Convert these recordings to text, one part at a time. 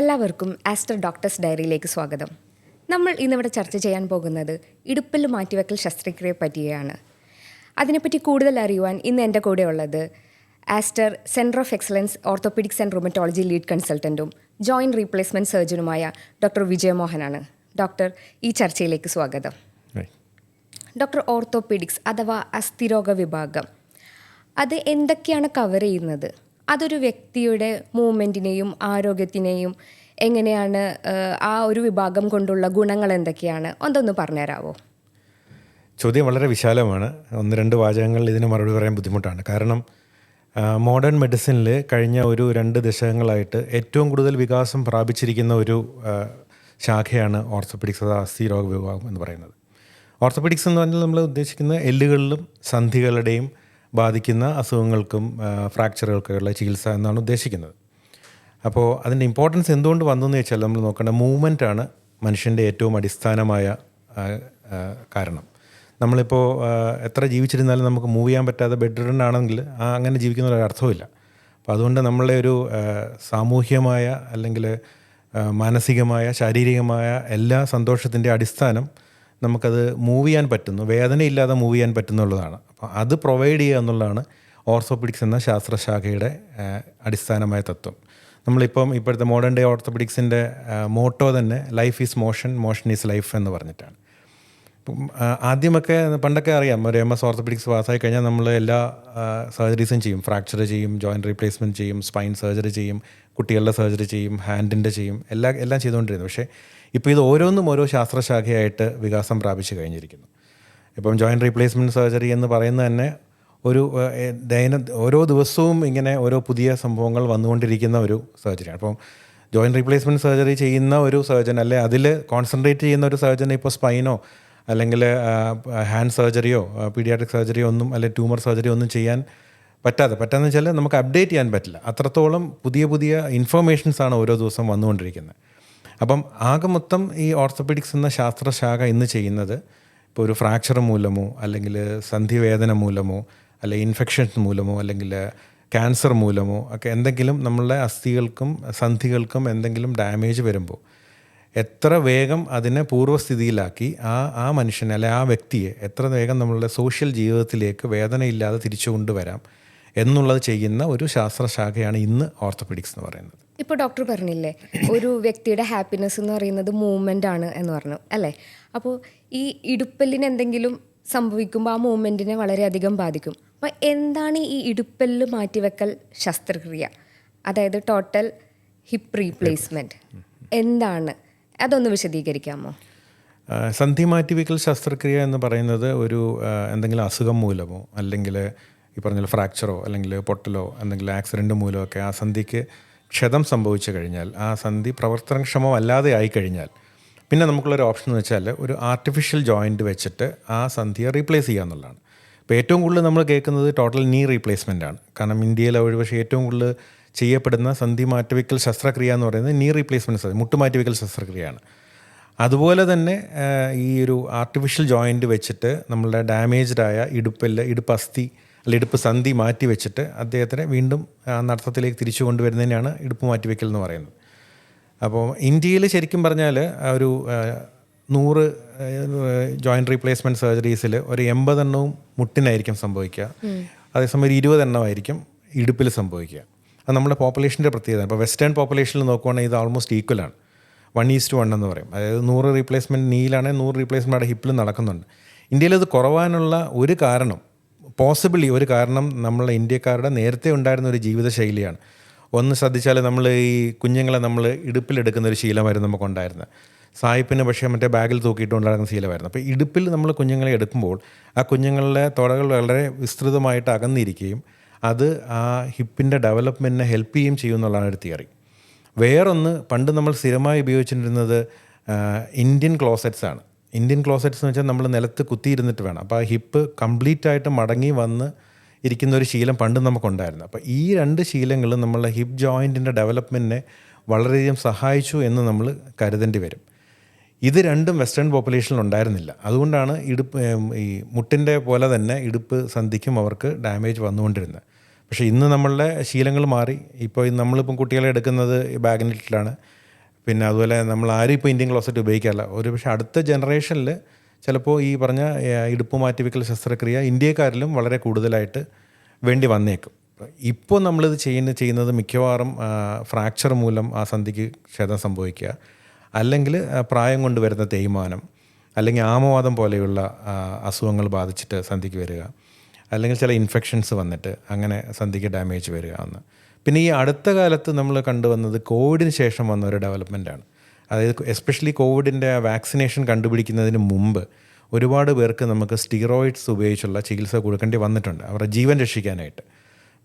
എല്ലാവർക്കും Aster doctors ഡയറിയിലേക്ക് സ്വാഗതം. നമ്മൾ ഇന്നിവിടെ ചർച്ച ചെയ്യാൻ പോകുന്നത് ഇടുപ്പിൽ മാറ്റിവെക്കൽ ശസ്ത്രക്രിയയെ പറ്റിയാണ്. അതിനെപ്പറ്റി കൂടുതൽ അറിയുവാൻ ഇന്ന് എന്റെ കൂടെ ഉള്ളത് Aster centre of excellence orthopaedics and rheumatology lead കൺസൾട്ടന്റും joint replacement സർജനുമായ ഡോക്ടർ വിജയമോഹനാണ്. ഡോക്ടർ ഈ ചർച്ചയിലേക്ക് സ്വാഗതം. ഡോക്ടർ ഓർത്തോപീഡിക്സ് അഥവാ അസ്ഥിരോഗ വിഭാഗം അത് എന്തൊക്കെയാണ് കവർ ചെയ്യുന്നത്? അതൊരു വ്യക്തിയുടെ മൂവ്മെന്റിനെയും ആരോഗ്യത്തിനെയും എങ്ങനെയാണ് ആ ഒരു വിഭാഗം കൊണ്ടുള്ള ഗുണങ്ങൾ എന്തൊക്കെയാണ്? ഒന്നൊന്ന് പറഞ്ഞുതരാമോ ചോദ്യം വളരെ വിശാലമാണ്. ഒന്ന് രണ്ട് വാചകങ്ങളിൽ ഇതിന് മറുപടി പറയാൻ ബുദ്ധിമുട്ടാണ്. കാരണം മോഡേൺ മെഡിസിനിൽ കഴിഞ്ഞ ഒരു രണ്ട് ദശകങ്ങളായിട്ട് ഏറ്റവും കൂടുതൽ വികാസം പ്രാപിച്ചിരിക്കുന്ന ഒരു ശാഖയാണ് ഓർത്തോപെഡിക്സ് അഥവാ അസ്ഥി രോഗ വിഭാഗം എന്ന് പറയുന്നത്. ഓർത്തോപെഡിക്സ് എന്ന് പറഞ്ഞാൽ നമ്മൾ ഉദ്ദേശിക്കുന്നത് എല്ലുകളിലും സന്ധികളുടെയും ബാധിക്കുന്ന അസുഖങ്ങൾക്കും ഫ്രാക്ചറുകൾക്കുള്ള ചികിത്സ എന്നാണ് ഉദ്ദേശിക്കുന്നത്. അപ്പോൾ അതിന്റെ ഇമ്പോർട്ടൻസ് എന്തുകൊണ്ട് വന്നു എന്ന് വെച്ചാൽ നമ്മൾ നോക്കേണ്ട മൂവ്മെന്റ് ആണ് മനുഷ്യന്റെ ഏറ്റവും അടിസ്ഥാനമായ കാരണം. നമ്മളിപ്പോൾ എത്ര ജീവിച്ചിരുന്നാലും നമുക്ക് മൂവ് ചെയ്യാൻ പറ്റാതെ ബെഡ് റിഡൻ ആണെങ്കിൽ ആ അങ്ങനെ ജീവിക്കുന്ന ഒരു അർത്ഥമില്ല അപ്പോൾ അതുകൊണ്ട് നമ്മളെ ഒരു സാമൂഹ്യമായ അല്ലെങ്കിൽ മാനസികമായ ശാരീരികമായ എല്ലാ സന്തോഷത്തിന്റെ അടിസ്ഥാനം നമുക്കത് മൂവ് ചെയ്യാൻ പറ്റുന്നു. വേദനയില്ലാതെ മൂവ് ചെയ്യാൻ പറ്റുന്നുള്ളതാണ് അപ്പോൾ അത് പ്രൊവൈഡ് ചെയ്യുക എന്നുള്ളതാണ് ഓർത്തോപിഡിക്സ് എന്ന ശാസ്ത്രശാഖയുടെ അടിസ്ഥാനമായ തത്വം. നമ്മളിപ്പം ഇപ്പോഴത്തെ മോഡേൺ ഡേ ഓർത്തോപിഡിക്സിന്റെ മോട്ടോ തന്നെ life is motion motion is life എന്ന് പറഞ്ഞിട്ടാണ്. ഇപ്പം, ആദ്യമൊക്കെ പണ്ടൊക്കെ അറിയാം ഒരു എം എസ് ഓർത്തോപെഡിക്സ് പാസ്സായി കഴിഞ്ഞാൽ നമ്മൾ എല്ലാ സർജറീസും ചെയ്യും. ഫ്രാക്ചർ ചെയ്യും ജോയിന്റ് റീപ്ലേസ്മെന്റ് ചെയ്യും സ്പൈൻ സർജറി ചെയ്യും കുട്ടികളുടെ സർജറി ചെയ്യും ഹാൻഡിന്റെ ചെയ്യും എല്ലാ എല്ലാം ചെയ്തുകൊണ്ടിരുന്നു. പക്ഷേ ഇപ്പോൾ ഇത് ഓരോന്നും ഓരോ ശാസ്ത്രശാഖയായിട്ട് വികാസം പ്രാപിച്ചു കഴിഞ്ഞിരിക്കുന്നു. ഇപ്പം ജോയിന്റ് റീപ്ലേസ്മെന്റ് സർജറി എന്ന് പറയുന്നത് തന്നെ ഒരു ദൈന ഓരോ ദിവസവും ഇങ്ങനെ ഓരോ പുതിയ സംഭവങ്ങൾ വന്നുകൊണ്ടിരിക്കുന്ന ഒരു സർജറിയാണ് അപ്പം ജോയിന്റ് റീപ്ലേസ്മെന്റ് സർജറി ചെയ്യുന്ന ഒരു സർജൻ അല്ലെ അതിൽ കോൺസെൻട്രേറ്റ് ചെയ്യുന്ന ഒരു സർജൻ ഇപ്പോൾ സ്പൈനോ അല്ലെങ്കിൽ ഹാൻഡ് സർജറിയോ പീഡിയാട്രിക് സർജറിയോ ഒന്നും അല്ലെങ്കിൽ ട്യൂമർ സർജറിയോ ഒന്നും ചെയ്യാൻ പറ്റാതെ പറ്റാന്ന് വെച്ചാൽ നമുക്ക് അപ്ഡേറ്റ് ചെയ്യാൻ പറ്റില്ല. അത്രത്തോളം പുതിയ പുതിയ ഇൻഫർമേഷൻസാണ് ഓരോ ദിവസം വന്നുകൊണ്ടിരിക്കുന്നത്. അപ്പം ആകെ മൊത്തം ഈ ഓർത്തോപെഡിക്സ് എന്ന ശാസ്ത്രശാഖ ഇന്ന് ചെയ്യുന്നത് ഇപ്പോൾ ഒരു ഫ്രാക്ചർ മൂലമോ അല്ലെങ്കിൽ സന്ധിവേദന മൂലമോ അല്ലെങ്കിൽ ഇൻഫെക്ഷൻസ് മൂലമോ അല്ലെങ്കിൽ ക്യാൻസർ മൂലമോ ഒക്കെ എന്തെങ്കിലും നമ്മളുടെ അസ്ഥികൾക്കും സന്ധികൾക്കും എന്തെങ്കിലും ഡാമേജ് വരുമ്പോൾ എത്ര വേഗം അതിനെ പൂർവസ്ഥിതിയിലാക്കി ആ ആ മനുഷ്യനെ അല്ലെ ആ വ്യക്തിയെ എത്ര വേഗം നമ്മളുടെ സോഷ്യൽ ജീവിതത്തിലേക്ക് വേദനയില്ലാതെ തിരിച്ചു കൊണ്ടുവരാം എന്നുള്ളത് ചെയ്യുന്ന ഒരു ശാസ്ത്രശാഖയാണ് ഇന്ന് ഓർത്തോപെഡിക്സ് എന്ന് പറയുന്നത്. ഇപ്പോൾ ഡോക്ടർ പറഞ്ഞില്ലേ ഒരു വ്യക്തിയുടെ ഹാപ്പിനെസ് എന്ന് പറയുന്നത് മൂവ്മെന്റ് ആണ് എന്ന് പറഞ്ഞു അല്ലേ? അപ്പോൾ ഈ ഇടുപ്പലിന് എന്തെങ്കിലും സംഭവിക്കുമ്പോൾ ആ മൂവ്മെന്റിനെ വളരെയധികം ബാധിക്കും. അപ്പോൾ എന്താണ് ഈ ഇടുപ്പലിൽ മാറ്റിവെക്കൽ ശസ്ത്രക്രിയ? അതായത് ടോട്ടൽ ഹിപ്പ് റീപ്ലേസ്മെന്റ് എന്താണ് അതൊന്ന് വിശദീകരിക്കാമോ? സന്ധി മാറ്റിവെക്കൽ ശസ്ത്രക്രിയ എന്ന് പറയുന്നത് ഒരു എന്തെങ്കിലും അസുഖം മൂലമോ അല്ലെങ്കിൽ ഈ പറഞ്ഞ ഫ്രാക്ചറോ അല്ലെങ്കിൽ പൊട്ടലോ എന്തെങ്കിലും ആക്സിഡന്റ് മൂലമോ ഒക്കെ ആ സന്ധിക്ക് ക്ഷതം സംഭവിച്ചു കഴിഞ്ഞാൽ ആ സന്ധി പ്രവർത്തനക്ഷമം അല്ലാതെ ആയി കഴിഞ്ഞാൽ പിന്നെ നമുക്കുള്ളൊരു ഓപ്ഷൻ എന്ന് വെച്ചാൽ ഒരു ആർട്ടിഫിഷ്യൽ ജോയിന്റ് വെച്ചിട്ട് ആ സന്ധിയെ റീപ്ലേസ് ചെയ്യുക എന്നുള്ളതാണ്. ഇപ്പോൾ ഏറ്റവും കൂടുതൽ നമ്മൾ കേൾക്കുന്നത് ടോട്ടൽ നീ റീപ്ലേസ്മെന്റ് ആണ്. കാരണം ഇന്ത്യയിലെ ഒരുപക്ഷെ ഏറ്റവും കൂടുതൽ ചെയ്യപ്പെടുന്ന സന്ധി മാറ്റിവെക്കൽ ശസ്ത്രക്രിയ എന്ന് പറയുന്നത് നീ റീപ്ലേസ്മെന്റ് സർജറി മുട്ടുമാറ്റിവെക്കൽ ശസ്ത്രക്രിയയാണ്. അതുപോലെ തന്നെ ഈ ഒരു ആർട്ടിഫിഷ്യൽ ജോയിന്റ് വെച്ചിട്ട് നമ്മളുടെ ഡാമേജ്ഡ് ആയ ഇടുപ്പൽ ഇടുപ്പ് അസ്ഥി അല്ല ഇടുപ്പ് സന്ധി മാറ്റി വെച്ചിട്ട് അദ്ദേഹത്തിനെ വീണ്ടും ആ നടത്തത്തിലേക്ക് തിരിച്ചു കൊണ്ടുവരുന്നതിനാണ് ഇടുപ്പ് മാറ്റിവെക്കൽ എന്ന് പറയുന്നത്. അപ്പോൾ ഇന്ത്യയിൽ ശരിക്കും പറഞ്ഞാൽ ഒരു നൂറ് ജോയിന്റ് റീപ്ലേസ്മെന്റ് സർജറീസിൽ ഒരു എൺപതെണ്ണവും മുട്ടിനായിരിക്കും സംഭവിക്കുക. അതേസമയം ഒരു ഇരുപതെണ്ണമായിരിക്കും ഇടുപ്പിൽ സംഭവിക്കുക. അത് നമ്മുടെ പോപ്പുലേഷന്റെ പ്രത്യേകത. ഇപ്പോൾ വെസ്റ്റേൺ പോപ്പുലേഷനിൽ നോക്കുവാണെങ്കിൽ ഇത് ഓൾമോസ്റ്റ് ഈക്വലാണ് വൺ ഈസ്റ്റ് വൺ എന്ന് പറയും. അതായത് നൂറ് റീപ്ലേസ്മെന്റ് നീലാണെങ്കിൽ നൂറ് റീപ്ലേസ്മെന്റ് അവിടെ ഹിപ്പിൽ നടക്കുന്നുണ്ട്. ഇന്ത്യയിൽ ഇത് കുറവാനുള്ള ഒരു കാരണം പോസിബിളി ഒരു കാരണം നമ്മളെ ഇന്ത്യക്കാരുടെ നേരത്തെ ഉണ്ടായിരുന്ന ഒരു ജീവിതശൈലിയാണ്. ഒന്ന് ശ്രദ്ധിച്ചാൽ നമ്മൾ ഈ കുഞ്ഞുങ്ങളെ നമ്മൾ ഇടുപ്പിലെടുക്കുന്ന ഒരു ശീലമായിരുന്നു നമുക്കുണ്ടായിരുന്നത്. സായിപ്പിന് പക്ഷേ മറ്റേ ബാഗിൽ തൂക്കിയിട്ട് നടക്കുന്ന ശീലമായിരുന്നു. അപ്പോൾ ഇടുപ്പിൽ നമ്മൾ കുഞ്ഞുങ്ങളെ എടുക്കുമ്പോൾ ആ കുഞ്ഞുങ്ങളുടെ തുടകൾ വളരെ വിസ്തൃതമായിട്ട് അകന്നിരിക്കുകയും അത് ആ ഹിപ്പിന്റെ ഡെവലപ്മെന്റിനെ ഹെൽപ്പ് ചെയ്യുകയും ചെയ്യും എന്നുള്ളതാണ് ഒരു തിയറി. വേറൊന്ന് പണ്ട് നമ്മൾ സ്ഥിരമായി ഉപയോഗിച്ചിരുന്നത് ഇന്ത്യൻ ക്ലോസറ്റ്സ് ആണ്. ഇന്ത്യൻ ക്ലോസറ്റ്സ് എന്ന് വെച്ചാൽ നമ്മൾ നിലത്ത് കുത്തിയിരുന്നിട്ട് വേണം. അപ്പോൾ ആ ഹിപ്പ് കംപ്ലീറ്റ് ആയിട്ട് മടങ്ങി വന്ന് ഇരിക്കുന്ന ഒരു ശീലം പണ്ട് നമുക്കുണ്ടായിരുന്നു. അപ്പോൾ ഈ രണ്ട് ശീലങ്ങൾ നമ്മളുടെ ഹിപ്പ് ജോയിന്റിന്റെ ഡെവലപ്മെന്റിനെ വളരെയധികം സഹായിച്ചു എന്ന് നമ്മൾ കരുതേണ്ടി വരും. ഇത് രണ്ടും വെസ്റ്റേൺ പോപ്പുലേഷനിൽ ഉണ്ടായിരുന്നില്ല. അതുകൊണ്ടാണ് ഇടുപ്പ് ഈ മുട്ടിന്റെ പോലെ തന്നെ ഇടുപ്പ് സന്ധിക്കും അവർക്ക് ഡാമേജ് വന്നുകൊണ്ടിരുന്നത്. പക്ഷേ ഇന്ന് നമ്മളുടെ ശീലങ്ങൾ മാറി. ഇപ്പോൾ നമ്മളിപ്പം കുട്ടികളെ എടുക്കുന്നത് ബാഗിനിട്ടിലാണ് പിന്നെ അതുപോലെ നമ്മൾ ആരും ഇപ്പോൾ ഇന്ത്യൻ ക്ലോസറ്റ് ഉപയോഗിക്കാറില്ല. ഒരു പക്ഷേ അടുത്ത ജനറേഷനിൽ ചിലപ്പോൾ ഈ പറഞ്ഞ ഇടുപ്പ് മാറ്റിവെക്കൽ ശസ്ത്രക്രിയ ഇന്ത്യക്കാരിലും വളരെ കൂടുതലായിട്ട് വേണ്ടി വന്നേക്കും. ഇപ്പോൾ നമ്മളിത് ചെയ്യുന്ന ചെയ്യുന്നത് മിക്കവാറും ഫ്രാക്ചർ മൂലം ആ സന്ധിക്ക് ക്ഷതം സംഭവിക്കുക. അല്ലെങ്കിൽ പ്രായം കൊണ്ട് വരുന്ന തേയ്മാനം. അല്ലെങ്കിൽ ആമവാദം പോലെയുള്ള അസുഖങ്ങൾ ബാധിച്ചിട്ട് സന്ധിക്ക് വരിക. അല്ലെങ്കിൽ ചില ഇൻഫെക്ഷൻസ് വന്നിട്ട് അങ്ങനെ സന്ധിക്ക് ഡാമേജ് വരിക എന്ന് പിന്നെ ഈ അടുത്ത കാലത്ത് നമ്മൾ കണ്ടുവന്നത് കോവിഡിന് ശേഷം വന്ന ഒരു ഡെവലപ്മെന്റാണ് അതായത് എസ്പെഷ്യലി കോവിഡിന്റെ വാക്സിനേഷൻ കണ്ടുപിടിക്കുന്നതിന് മുമ്പ് ഒരുപാട് പേർക്ക് നമുക്ക് സ്റ്റീറോയിഡ്സ് ഉപയോഗിച്ചുള്ള ചികിത്സ കൊടുക്കേണ്ടി വന്നിട്ടുണ്ട്. അവരുടെ ജീവൻ രക്ഷിക്കാനായിട്ട്.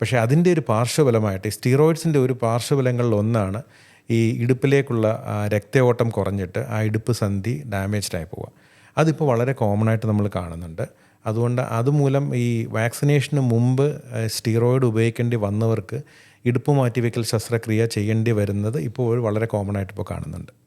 പക്ഷേ അതിന്റെ ഒരു പാർശ്വഫലമായിട്ട് സ്റ്റീറോയിഡ്സിന്റെ ഒരു പാർശ്വഫലങ്ങളിൽ ഒന്നാണ് ഈ ഇടുപ്പിലേക്കുള്ള രക്തയോട്ടം കുറഞ്ഞിട്ട് ആ ഇടുപ്പ് സന്ധി ഡാമേജ്ഡ് ആയി പോവുക. അതിപ്പോൾ വളരെ കോമൺ ആയിട്ട് നമ്മൾ കാണുന്നുണ്ട്. അതുകൊണ്ട് അതുമൂലം ഈ വാക്സിനേഷന് മുമ്പ് സ്റ്റീറോയിഡ് ഉപയോഗിക്കേണ്ടി വന്നവർക്ക് ഇടുപ്പ് മാറ്റിവെക്കൽ ശസ്ത്രക്രിയ ചെയ്യേണ്ടി വരുന്നത് ഇപ്പോൾ വളരെ കോമൺ ആയിട്ട് ഇപ്പോൾ കാണുന്നുണ്ട്.